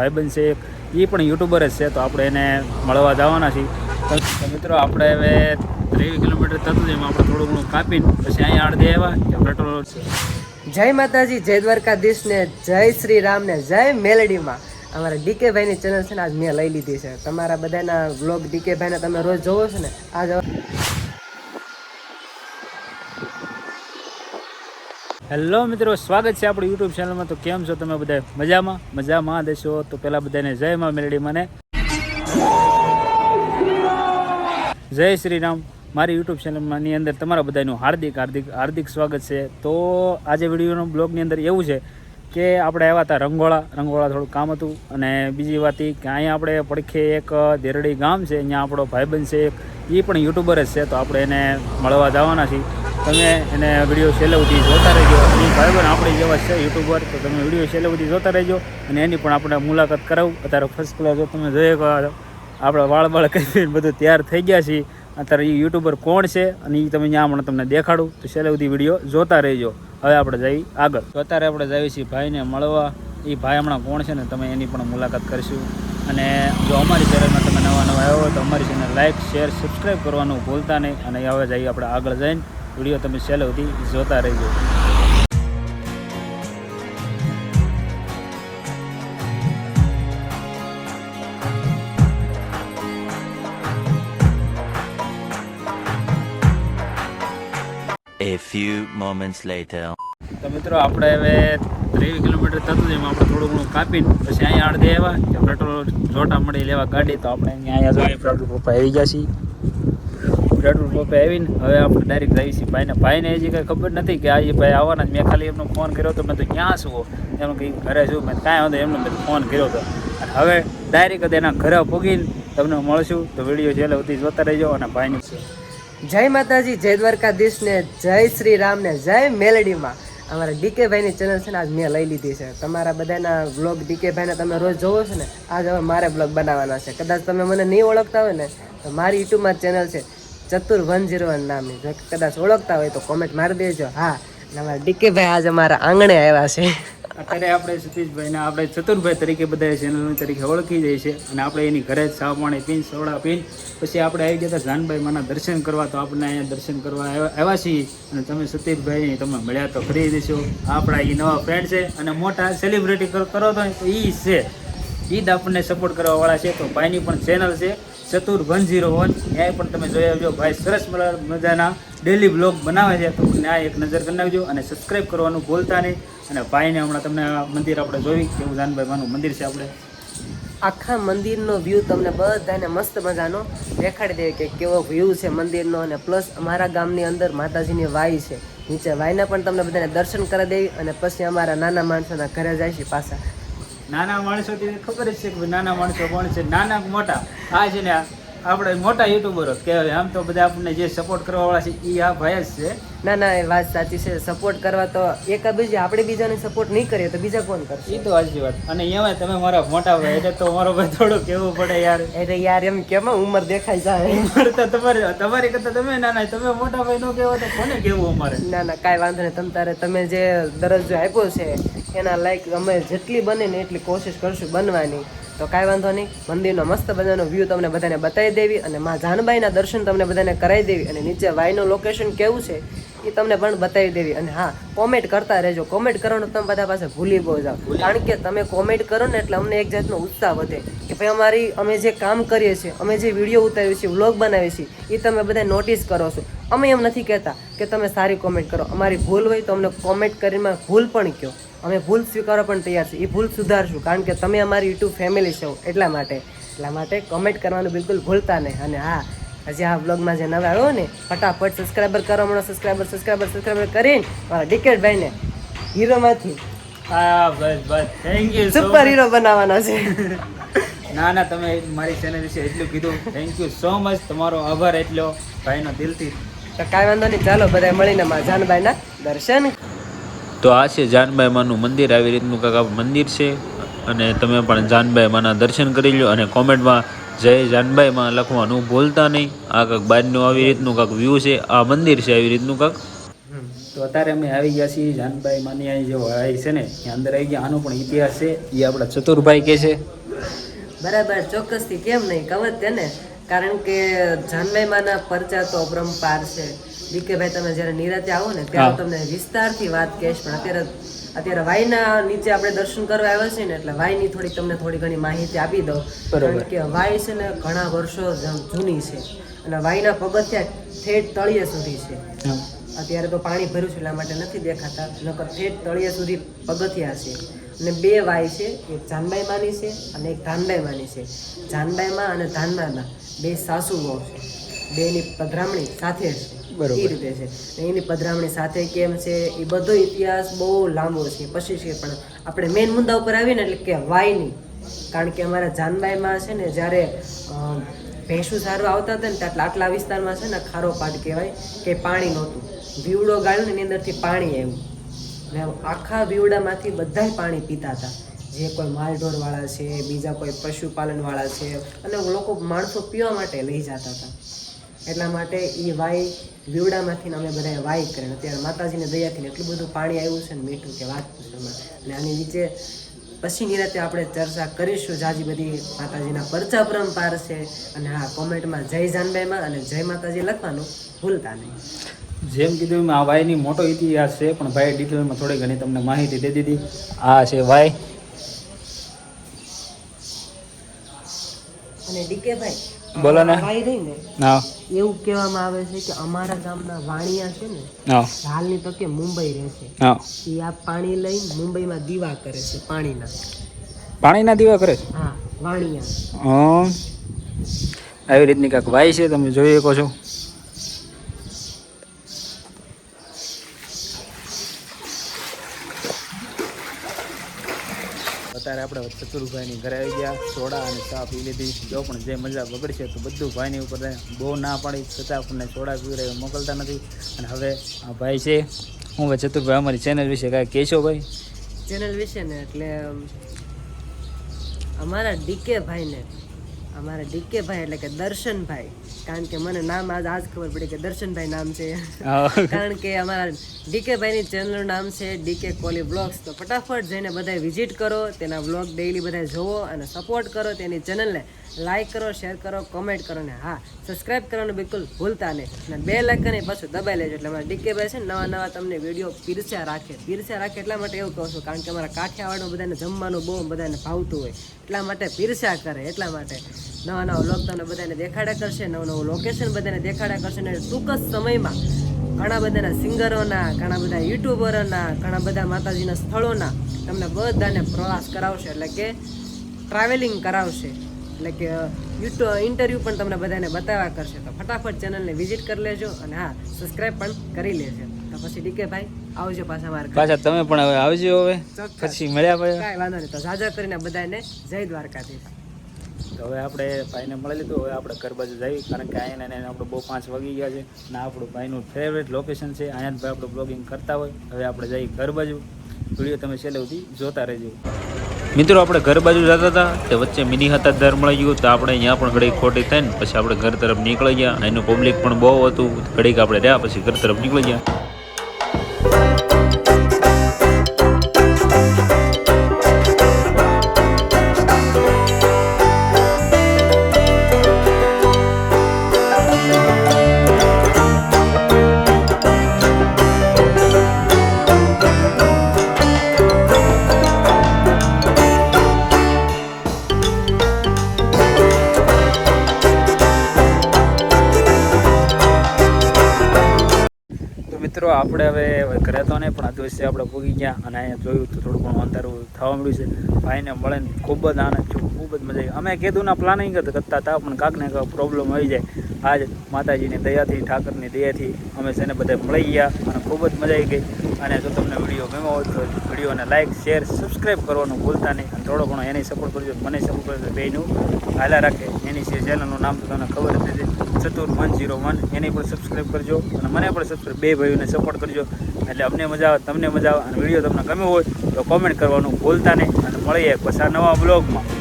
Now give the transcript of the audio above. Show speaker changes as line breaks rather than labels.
ભાઈબંધ છે એ પણ યુટ્યુબર જ છે, તો આપણે એને મળવા જવાના છીએ. મિત્રો, આપણે હવે ત્રેવીસ કિલોમીટર થતું એમાં આપણે થોડું ઘણું કાપીને પછી અહીંયા અડધી આવ્યા. પેટ્રોલ છે.
જય માતાજી, જય દ્વારકાધીશ ને જય શ્રી રામ ને જય મેલડીમાં. અમારા ડીકે ભાઈની ચેનલ છે ને, આજ મેં લઈ લીધી છે. તમારા બધાના વ્લોગ ડીકે ભાઈને તમે રોજ જોવો છો ને, આજ
હેલો મિત્રો, સ્વાગત છે આપણી યુટ્યુબ ચેનલમાં તો કેમ છો તમે બધા મજામાં? મજામાં દેશો તો પહેલાં બધાને જય માં મેલડી મને. જય શ્રી રામ મારી યુટ્યુબ ચેનલમાંની અંદર તમારા બધાનું હાર્દિક હાર્દિક હાર્દિક સ્વાગત છે. તો આજે વિડીયોનો બ્લોગની અંદર એવું છે કે આપણે આવ્યા હતા રંગોળા. રંગોળા થોડું કામ હતું. અને બીજી વાત એ કે અહીંયા આપણે પડખે એક દેરડી ગામ છે. અહીંયા આપણો ભાઈબંધ છે એ પણ યુટ્યુબર જ છે. તો આપણે એને મળવા જવાના છીએ. તમે એને વીડિયો છેલ્લે સુધી જોતા રહેજો. અને ભાઈ પણ આપણી જેવા છે યુટ્યુબર તો તમે વીડિયો છેલ્લે સુધી જોતા રહેજો. અને એની પણ આપણે મુલાકાત કરાવું. અત્યારે ફર્સ્ટ ક્લાસ તમે જોઈએ આપણે વાળ બાળ કરીને બધું તૈયાર થઈ ગયા છીએ. અત્યારે એ યુટ્યુબર કોણ છે અને એ તમે ત્યાં હમણાં તમને દેખાડું. તો છેલ્લે સુધી વીડિયો જોતા રહેજો. હવે આપણે જઈએ આગળ. તો અત્યારે આપણે જઈએ છીએ ભાઈને મળવા. એ ભાઈ હમણાં કોણ છે ને તમે એની પણ મુલાકાત કરીશું. અને જો અમારી ચેનલમાં તમે નવા નવા આવ્યો તો અમારી ચેનલ લાઇક શેર સબસ્ક્રાઈબ કરવાનું ભૂલતા નહીં. અને હવે જઈએ આપણે આગળ જઈને. વીડિયો તમે છેલ્લે સુધી જોતા રહેજો
A few moments later.
તો મિત્રો આપણે હવે ત્રેવીસ કિલોમીટર થતું છે એમાં આપણે થોડું ઘણું કાપીને પછી અહીંયા અડધી આવ્યા પેટ્રોલ જોટા મળી લેવા ગાડી તો આપણે અહીંયા અહીંયા જોઈએ પેટ્રોલ પંપ આવી ગયા છીએ પેટ્રોલ પંપે આવીને હવે આપણે ડાયરેક્ટ જઈએ ભાઈને. ભાઈને હજી કંઈ ખબર નથી કે આજે ભાઈ આવવાના. મેં ખાલી એમનો ફોન કર્યો હતો મેં તો ક્યાં છું એમ કંઈ ઘરે છું, મેં કાંઈ વાંધો એમનો મેં ફોન કર્યો હતો હવે ડાયરેક્ટ એના ઘરે પૂગીને તમને મળશું. તો વીડિયો છેલ્લે સુધી જોતા રહેજો અને ભાઈની
જય માતાજી, જય દ્વારકાધીશ ને જય શ્રી રામ ને જય મેલડીમાં અમારા ડીકે ભાઈની ચેનલ છે ને આજ મેં લઈ લીધી છે. તમારા બધાના બ્લોગ ડીકે ભાઈને તમે રોજ જોવો છો ને, આજ હવે મારે બ્લોગ બનાવવાના છે. કદાચ તમે મને નહીં ઓળખતા હોય ને, તો મારી યુટ્યુબમાં ચેનલ છે. ચતુર વન ઝીરો વન નામે કદાચ ઓળખતા હોય તો કોમેન્ટ મારી દેજો. હા અમારા ડીકે ભાઈ આજે મારા આંગણે આવ્યા છે.
અત્યારે આપણે સતીશભાઈને, આપણે ચતુરભાઈ તરીકે બધા ચેનલ તરીકે ઓળખી જાય છે અને આપણે એની ઘરે જ સાવ પાણી પીન, સોડા પીન, પછી આપણે આવી ગયા હતા જાનભાઈ માના દર્શન કરવા, તો આપણે અહીંયા દર્શન કરવા આવ્યા છીએ. અને તમે સતીશભાઈ તમે મળ્યા તો ખરી દેશો. આપણા એ નવા ફ્રેન્ડ છે અને મોટા સેલિબ્રિટી કરો તો એ છે. ઈદ આપણને સપોર્ટ કરવાવાળા છે. તો ભાઈની પણ ચેનલ છે. ચતુર વન ઝીરો વન ત્યાં પણ તમે જોઈ આવજો. ભાઈ, સરસ મજા- મજાના ડેલી બ્લોગ બનાવે છે. તો આ એક નજર કરી નાખજો અને સબસ્ક્રાઈબ કરવાનું ભૂલતા નહીં. અને ભાઈને હમણાં તમને મંદિર આપણે જોઈ કેવું જાનભાઈ માનું મંદિર છે આપણે.
આખા મંદિરનો વ્યૂ તમને બધાને મસ્ત મજાનો દેખાડી દે કે કેવો વ્યૂ છે મંદિરનો અને પ્લસ અમારા ગામની અંદર માતાજીની વાઈ છે. નીચે વાયના પણ તમને બધાને દર્શન કરી દેવી અને પછી અમારા નાના માણસોના ઘરે જાય છે પાછા.
નાના માણસો ખબર જ છે કે નાના માણસો કોણ છે? નાના મોટા? આ છે ને આપણે મોટા યુટ્યુબરો કહેવાય. આમ તો બધા આપણને જે સપોર્ટ કરવાવાળા છે એ આ ભાઈ જ છે.
ના ના એ વાત સાચી છે. સપોર્ટ કરવા તો એકાબીજા આપણે બીજાને સપોર્ટ નહીં કરીએ તો બીજા કોણ કરશે?
એ તો સાચી વાત. અને એમાં તમે મારા મોટા ભાઈ એટલે તો મારો ભાઈ થોડું કેવું પડે યાર.
એટલે યાર એમ કેમ ઉંમર દેખાય જાય?
ઉંમર તો તમારે તમારી કરતા તમે નાના તમે મોટા ભાઈ નો કહેવા તો કોને કેવું અમારે?
ના ના કાંઈ વાંધો નહીં. તમ તારે તમે જે દરજ્જો આપ્યો છે એના લાઈક અમે જેટલી બને ને એટલી કોશિશ કરશું બનવાની. તો કાંઈ વાંધો નહીં. મંદિરનો મસ્ત બધાનો વ્યૂ તમને બધાને બતાવી દેવી અને મા જાનબાઈના દર્શન તમને બધાને કરાવી દેવી અને નીચે વાયનું લોકેશન કેવું છે એ તમને પણ બતાવી દેવી. અને હા કોમેન્ટ કરતા રહેજો. કોમેન્ટ કરવાનું તમે બધા પાસે ભૂલી બહુ જાઓ. કારણ કે તમે કોમેન્ટ કરો ને એટલે અમને એક જાતનો ઉત્સાહ વધે કે ભાઈ અમારી, અમે જે કામ કરીએ છીએ, અમે જે વીડિયો ઉતારીએ છીએ વ્લોગ બનાવીએ છીએ એ તમે બધા નોટિસ કરો છો. અમે એમ નથી કહેતા કે તમે સારી કોમેન્ટ કરો. અમારી ભૂલ હોય તો અમને કોમેન્ટ કરીને ભૂલ પણ કહો. અમે ભૂલ સ્વીકારવા પણ તૈયાર છીએ. એ ભૂલ સુધારશું. કારણ કે તમે અમારી યુટ્યુબ ફેમિલી છો એટલા માટે. એટલા માટે કમેન્ટ કરવાનું બિલકુલ ભૂલતા નહીં. અને હા હજી આ બ્લોગમાં જે નવા આવ્યો ને ફટાફટ સબસ્ક્રાઈબર કરો હમણાં સબસ્ક્રાઈબર સબસ્ક્રાઈબર સબસ્ક્રાઈબર કરીને મારા ડિકેટ ભાઈને હીરોમાંથી
હા બસ બસ. થેન્ક યુ
સુપર હીરો બનાવવાના છે.
ના ના તમે મારી ચેનલ વિશે એટલું કીધું. થેન્ક યુ સો મચ તમારો આભાર એટલો. ભાઈનો દિલથી.
તો કાંઈ વાંધો નહીં. ચાલો બધા મળીને મારા જાનભાઈના દર્શન
તો આ છે જાનબાઈ માનું મંદિર. આવી રીતનું કાકા આ મંદિર છે. અને તમે પણ જાનબાઈ માના દર્શન કરી લો અને કોમેન્ટમાં જય જાનબાઈ માં લખવાનું ભૂલતા નહીં. આ કાંક બહારનું આવી રીતનું કાંક વ્યૂ છે. આ મંદિર છે આવી રીતનું કાંક.
તો અત્યારે અમે આવી ગયા છીએ જાનબાઈ માની અહીં જે આવી છે ને ત્યાં અંદર આવી ગયા. આનો પણ ઇતિહાસ છે. એ આપણા ચતુરભાઈ કે છે.
બરાબર ચોક્કસથી કેમ નહીં? કવત તેને કારણ કે જાનભાઈમાંના પરચા તો અપરંપાર છે. ભાઈ તમે જ્યારે નિરાતે આવો ને ત્યારે તમને વિસ્તાર વિસ્તારથી વાત કહેશ. પણ અત્યારે અત્યારે વાયના નીચે આપણે દર્શન કરવા આવ્યા છે ને એટલે વાયની થોડી તમને થોડી ઘણી માહિતી આપી દઉં. કારણ કે વાય છે ને ઘણા વર્ષો જૂની છે. અને વાયના પગથિયા ઠેઠ તળિયે સુધી છે. અત્યારે તો પાણી ભર્યું છે એટલા માટે નથી દેખાતા. નકર ઠેઠ તળિયા સુધી પગથિયા છે. અને બે વાય છે એક જાનબાઈ માની છે અને એક ધાનબાઈ માની છે. જાનબાઈમાં અને ધાનબાઈમાં બે સાસુ વહુ છે. બેની પધરામણી સાથે છે.
બરોબર.
રીતે છે. એની પધરામણી સાથે કેમ છે, એ બધો ઇતિહાસ બહુ લાંબો છે, પછી છે, પણ આપણે મેઇન મુદ્દા ઉપર આવીએ ને એટલે કે વાયની કારણ કે અમારા જાનબાઈમાં છે ને, જ્યારે ભેંસુ સારું આવતા હતા ને એટલે આટલા વિસ્તારમાં છે ને, ખારો પાટ કહેવાય કે પાણી નહોતું. વીવડો ગાળ્યો ને, એની અંદરથી પાણી આવ્યું. ને આખા વીવડામાંથી બધાય પાણી પીતા હતા. જે કોઈ માલઢોરવાળા છે, બીજા કોઈ પશુપાલનવાળા છે, અને લોકો માણસો પીવા માટે લઈ જતા હતા. એટલા માટે એ વાય વિવડામાંથી અમે બધા વાય કરીને અત્યારે માતાજીને દયાથી એટલું બધું પાણી આવ્યું છે ને મીઠું કે વાત પૂછવામાં અને આની નીચે પછી નિરાતે આપણે ચર્ચા કરીશું. જાજી બધી માતાજીના પરચા પરંપાર છે અને હા કોમેન્ટમાં જય જાનબાઈમાં અને જય માતાજી લખવાનું ભૂલતા નહીં.
જેમ કીધું આ વાયની મોટો ઇતિહાસ છે પણ ભાઈ ડિટેલમાં થોડી ઘણી તમને માહિતી દે દીધી. આ છે વાય
અને ડીકે ભાઈ
બોલો ને. હા.
એવું કહેવામાં આવે છે કે અમારા ગામના વાણિયા છે ને હાલની તકે મુંબઈ રહે છે એ આ પાણી લઈ મુંબઈમાં દીવા કરે છે પાણીના.
પાણીના દીવા કરે છે?
હા વાણિયા.
આવી રીતની કાંક વાય છે તમે જોઈ શકો છો અત્યારે આપણે ચતુરભાઈની ઘરે આવી ગયા, સોડા અને ચા પી લીધી. જો પણ જે મજા બગડશે તો બધું ભાઈની ઉપર બહુ ના પાડી છતાં આપણને સોડા પી રહ્યા મોકલતા નથી. અને હવે આ ભાઈ છે. હું ભાઈ ચતુરભાઈ અમારી ચેનલ વિશે કાંઈ કહેશો ભાઈ?
ચેનલ વિશે ને એટલે અમારા ડીકે ભાઈને અમારા ડીકે ભાઈ એટલે કે દર્શનભાઈ. કારણ કે મને નામ આજ આજ ખબર પડી કે દર્શનભાઈ નામ છે. કારણ કે અમારા ડીકે ભાઈની ચેનલનું નામ છે ડીકે કોલી બ્લોગ્સ તો ફટાફટ જઈને બધાય વિઝિટ કરો તેના બ્લોગ ડેઈલી બધા જોવો અને સપોર્ટ કરો તેની ચેનલને. લાઈક કરો શેર કરો કોમેન્ટ કરો ને હા સબસ્ક્રાઇબ કરવાનું બિલકુલ ભૂલતા નહીં. અને બે લાખને પાછું દબાઈ લેજો. એટલે અમારા ડીકે ભાઈ છે ને નવા નવા તમને વીડિયો પીરસ્યા રાખે. પીરસ્યા રાખે એટલા માટે એવું કહું છું કારણ કે અમારા કાઠિયાવાડનું બધાને જમવાનું બહુ બધાને ભાવતું હોય. એટલા માટે પીરસ્યા કરે એટલા માટે. નવા નવા વ્લોગ તમને બધાને દેખાડ્યા કરશે નવું નવું લોકેશન બધાને દેખાડ્યા કરશે અને ટૂંક જ સમયમાં ઘણા બધાના સિંગરોના ઘણા બધા યુટ્યુબરોના ઘણા બધા માતાજીના સ્થળોના તમને બધાને પ્રવાસ કરાવશે એટલે કે ટ્રાવેલિંગ કરાવશે. એટલે કે યુટ્યુ ઇન્ટરવ્યૂ પણ તમને બધાને બતાવ્યા કરશે. તો ફટાફટ ચેનલને વિઝિટ કરી લેજો અને હા સબસ્ક્રાઈબ પણ કરી લેજો. તો પછી ડીકે ભાઈ આવજો પાછા મારે
પાછા તમે પણ હવે આવજો હવે. પછી મળ્યા પછી.
કાંઈ વાંધો નહીં. તો સાજા કરીને બધાને જય દ્વારકાધીશ.
તો હવે આપણે ભાઈને મળી લીધું, હવે આપણે ઘર બાજુ જઈએ, કારણ કે અહીંયા એને આપણે બહુ પાંચ વાગી ગયા છે ને આપણું ભાઈનું ફેવરેટ લોકેશન છે અહીંયા ભાઈ આપણું બ્લોગિંગ કરતા હોય. હવે આપણે જઈએ ઘર બાજુ. વીડિયો તમે છેલ્લે સુધી જોતા રહેજો.
મિત્રો, આપણે ઘર બાજુ જતા હતા તે વચ્ચે મિની હતા દર મળી ગયું, તો આપણે અહીંયા પણ ઘડીક ખોટી થઈને પછી આપણે ઘર તરફ નીકળી ગયા. એનું પબ્લિક પણ બહુ હતું, ઘડીક આપણે રહ્યા, પછી ઘર તરફ નીકળી ગયા.
આપણે હવે ઘરે તો નહીં, પણ આ દિવસે આપણે પૂગી ગયા અને અહીંયા જોયું તો થોડું ઘણું અંધારું થવા મળ્યું છે. ભાઈને મળે ને ખૂબ જ આનંદ છું ખૂબ જ મજા આવી. અમે કીધું ના પ્લાનિંગ કરતા હતા, પણ કાંક ને કાંક પ્રોબ્લેમ આવી જાય. આજ માતાજીની દયાથી, ઠાકરની દયાથી અમે છે ને બધા મળી ગયા અને ખૂબ જ મજા આવી ગઈ. અને જો તમને વીડિયો ગમ્યો હોય તો વિડીયોને લાઇક શેર સબસ્ક્રાઈબ કરવાનું ભૂલતા નહીં. અને થોડો ઘણો એની સપોર્ટ કરજો. મને સપોર્ટ કરજો બેનું હાલા રાખે. એની છે ચેનલનું નામ તો તમને ખબર જ નથી ચતુર વન ઝીરો વન. એની પણ સબસ્ક્રાઈબ કરજો. અને મને પણ સબસ્ક્રાઈબ બે ભાઈઓને સપોર્ટ કરજો. એટલે અમને મજા આવે, તમને મજા આવે. અને વીડિયો તમને ગમ્યો હોય તો કોમેન્ટ કરવાનું ભૂલતા નહીં. અને મળીએ પછી આ નવા બ્લોગમાં